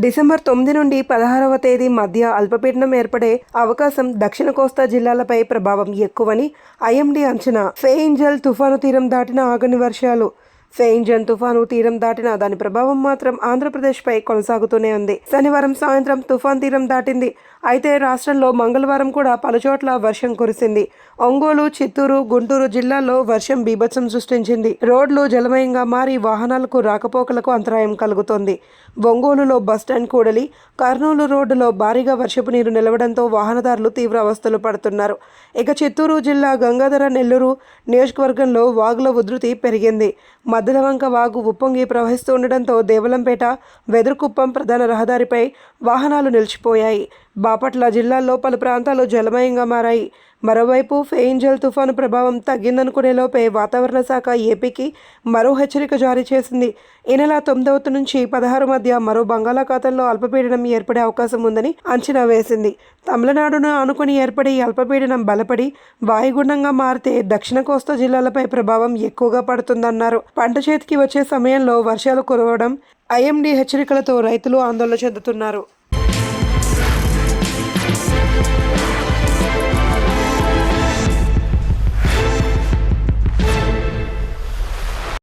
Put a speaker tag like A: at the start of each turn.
A: December తొమ్మిది నుండి పదహారవ తేదీ మధ్య అల్పపీడనం ఏర్పడే అవకాశం దక్షిణ కోస్తా జిల్లాలపై ప్రభావం ఎక్కువని ఐఎండీ అంచనా. ఫేయింజల్ తుఫాను తీరం దాటిన ఆగని వర్షాలు ఫెయింజన్ తుఫాను తీరం దాటిన దాని ప్రభావం మాత్రం ఆంధ్రప్రదేశ్పై కొనసాగుతూనే ఉంది. శనివారం సాయంత్రం తుఫాన్ తీరం దాటింది. అయితే రాష్ట్రంలో మంగళవారం కూడా పలుచోట్ల వర్షం కురిసింది. ఒంగోలు చిత్తూరు గుంటూరు జిల్లాల్లో వర్షం బీభత్సం సృష్టించింది. రోడ్లు జలమయంగా మారి వాహనాలకు రాకపోకలకు అంతరాయం కలుగుతోంది. ఒంగోలులో బస్టాండ్ కూడలి కర్నూలు రోడ్డులో భారీగా వర్షపు నీరు నిలవడంతో వాహనదారులు తీవ్ర అవస్థలు పడుతున్నారు. ఇక చిత్తూరు జిల్లా గంగాధర నెల్లూరు నియోజకవర్గంలో వాగుల ఉధృతి పెరిగింది. మద్దలవంక వాగు ఉప్పొంగి ప్రవహిస్తూ ఉండడంతో దేవలంపేట వెదురుకుప్పం ప్రధాన రహదారిపై వాహనాలు నిలిచిపోయాయి. బాపట్ల జిల్లాలో పలు ప్రాంతాలు జలమయంగా మారాయి. మరోవైపు ఫెయింజల్ తుఫాను ప్రభావం తగ్గిందనుకునే లోపే వాతావరణ శాఖ ఏపీకి మరో హెచ్చరిక జారీ చేసింది. ఈ నెల తొమ్మిదవ నుంచి పదహారు మధ్య మరో బంగాళాఖాతంలో అల్పపీడనం ఏర్పడే అవకాశం ఉందని అంచనా వేసింది. తమిళనాడును ఆనుకుని ఏర్పడే అల్పపీడనం బలపడి వాయుగుండంగా మారితే దక్షిణ కోస్తా జిల్లాలపై ప్రభావం ఎక్కువగా పడుతుందన్నారు. పంట చేతికి వచ్చే సమయంలో వర్షాలు కురవడం ఐఎండీ హెచ్చరికలతో రైతులు ఆందోళన చెందుతున్నారు. Thank you.